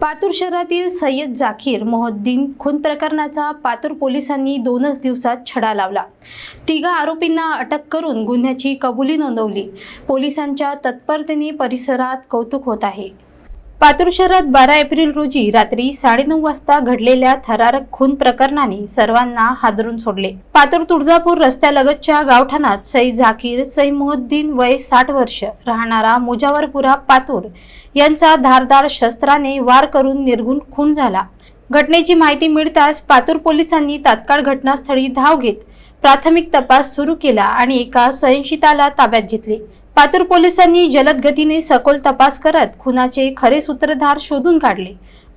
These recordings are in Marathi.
पातूर शहरातील सय्यद जाकीर मोहद्दीन खून प्रकरणाचा पातूर पोलिसांनी दोनच दिवसात छडा लावला. तिघा आरोपींना अटक करून गुन्ह्याची कबुली नोंदवली. पोलिसांच्या तत्परतेने परिसरात कौतुक होत आहे. पातूर शहरात बारा एप्रिल रोजी रात्री साडेनऊ वाजता घडलेल्या थरारक खून प्रकरणाने सर्वांना हादरून सोडले. पातूर तुळजापूर रस्त्यालगतच्या गावठाणात सई झाकीर सई मोहद्दीन वय साठ वर्ष राहणारा मुजावरपुरा पातूर यांचा धारदार शस्त्राने वार करून निर्गुण खून झाला. घटनेची माहिती मिळताच पातूर पोलिसांनी तात्काळ घटनास्थळी धाव घेत प्राथमिक तपास सुरू केला आणि एका संशयिताला ताब्यात घेतले. पातूर पोलिसांनी जलद गतीने सखोल तपास करत खुनाचे खरे सूत्रधार शोधून काढले.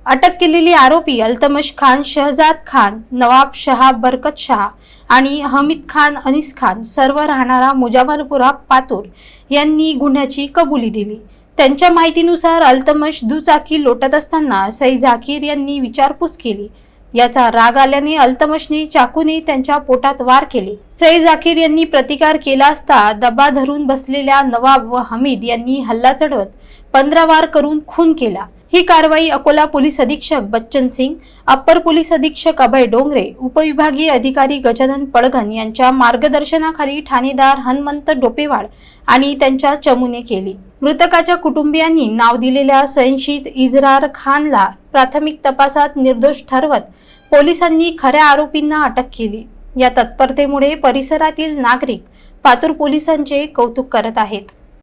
अटक केलेले आरोपी अल्तमश खान शहजाद खान नवाब शहा बरकत शहा आणि हमीद खान अनिस खान सर्व राहणारा मुजाफरपुरा पातूर यांनी गुन्ह्याची कबुली दिली. त्यांच्या माहितीनुसार अल्तमश दुचाकी लोटत असताना सई झाकीर यांनी विचारपूस केली. याचा राग आल्याने अल्तमशने चाकूने त्यांच्या पोटात वार केले. सईद जाकीर यांनी प्रतिकार केला असता दबा धरून बसलेल्या नवाब व हमीद यांनी हल्ला चढवत पंधरा वार करून खून केला. ही कारवाई अकोला पोलीस अधीक्षक बच्चन सिंग अप्पर पोलीस अधीक्षक अभय डोंगरे उपविभागीय अधिकारी गजानन पळघन यांच्या मार्गदर्शनाखाली ठाणेदार हनुमंत डोपेवाड आणि त्यांच्या चमूने केली. मृतकाच्या कुटुंबियांनी नाव दिलेल्या स्वयंशीत इजरार खानला प्राथमिक तपासात निर्दोष ठरवत पोलिसांनी खऱ्या आरोपींना अटक केली. या तत्परतेमुळे परिसरातील नागरिक पातूर पोलिसांचे कौतुक करत आहेत.